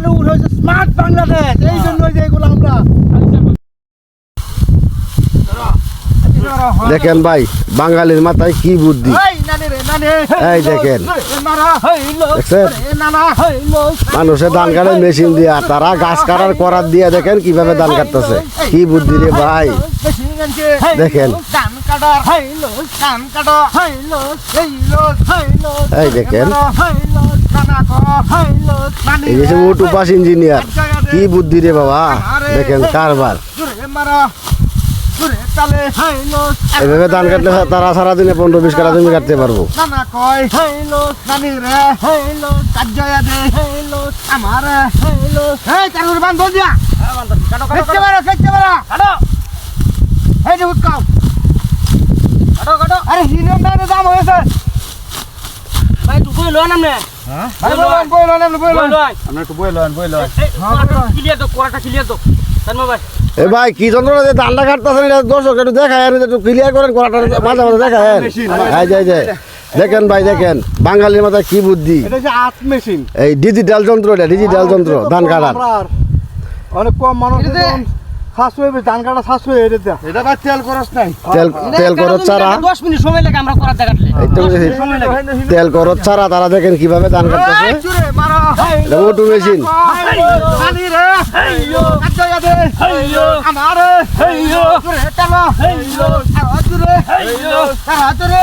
Smart Bangladesh এই জন্য যে এগুলো আমরা দেখেন ভাই বাঙালির মাথায় কি বুদ্ধি এই দেখেন। মানুষের ধান কাটার মেশিন দিয়া তারা গাছ কাটার করার দিয়া দেখেন কীভাবে ধান কাটতেছে কি বুদ্ধি রে ভাই দেখেন। কাটা হইল ধান কাটা হইল হইল হইল এই দেখেন। হইল নানা কো হইল নানি এই যে মোটু পাস ইঞ্জিনিয়ার কি বুদ্ধি রে বাবা? দেখেন কারবার। এভাবে ধান কাটলে তারা সারাদিনে পনেরো বিশ কাটা জমি কাটতে পারব। আমার যে আরে হিনিয়ম দাম হয়েছে। ভাই তুই বই লয়। নামনে আরে বলুন বলুন আপনি বই বলুন লয়। আপনি একটু বলুন বলুন ক্লিয়ার তো কোরাটা ক্লিয়ার তো তানমা ভাই এ ভাই কি যন্ত্রণা দিয়ে ধানটা কাটতেছেন এটা দর্শক একটু দেখায় একটু ক্লিয়ার করেন করাটা মাঝে মাঝে দেখায়। এই যে এই যে দেখেন ভাই দেখেন বাঙালির মাথায় কি বুদ্ধি? এটা যে আত মেশিন এই ডিজিটাল যন্ত্র এটা ডিজিটাল যন্ত্র ধান কাটার। অনেক কম মানুষ হয়ে ধান কাটা হয়ে এটা এটা তেল খরচ নাই তেল তেল করত ছাড়া 10 মিনিট সময় লাগে আমরা করাতে কাটলে এই তো তেল করত ছাড়া তারা দেখেন কীভাবে ধান কাটতেছে মেশিন কাজয়া দে আমার চুরে টালো আর চুরে আর চুরে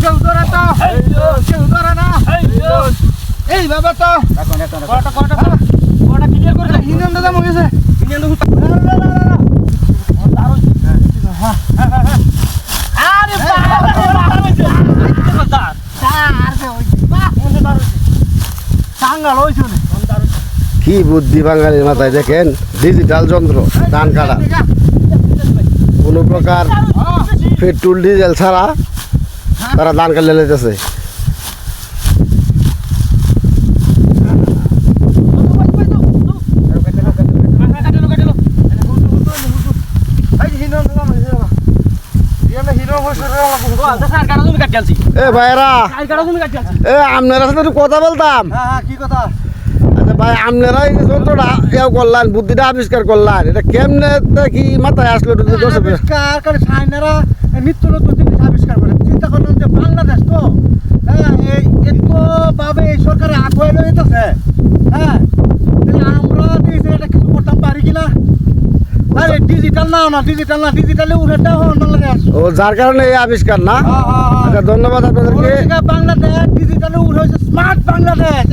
কেউ ধরে তো কেউ ধরে না এইভাবে তো কোরাটা কোরাটা কোরাটা ক্লিয়ার করে দে হিন্দন দাদা মনে গেছে ইন্ডিয়ান তো আরে বাবা সাঙ্গাল হয়েছে কি বুদ্ধি বাঙালির মাথায় দেখেন? ডিজিটাল যন্ত্র ধান কাটা। কোনো প্রকার পেট্রোল ডিজেল ছাড়া তারা ধান কাটলে লেতেছে। এ ভাইরা আলছি এ আপনারা সাথে কথা বলতাম। হ্যাঁ হ্যাঁ কি কথা? আচ্ছা ভাই আপনারা এই যন্ত্রটা ইয়ে করলেন বুদ্ধিটা আবিষ্কার করলেন এটা কেমনে কি মাথায় আসলো আবিষ্কার করে সাইনারা নিত্য নতুন জিনিস আবিষ্কার করে। চিন্তা করলাম যে বাংলাদেশ তো হ্যাঁ এই এত ভাবে এই সরকারে আগুয়ে লইতেছে হ্যাঁ তাহলে আমরা দিয়েছি এটা কিছু করতাম পারি কিনা আরে ডিজিটাল না না ডিজিটাল না ডিজিটালে উঠেটা ও যার কারণে এই আবিষ্কার না? আচ্ছা ধন্যবাদ আপনাদেরকে। বাংলাদেশ ডিজিটালে উঠে হয়েছে স্মার্ট বাংলাদেশ।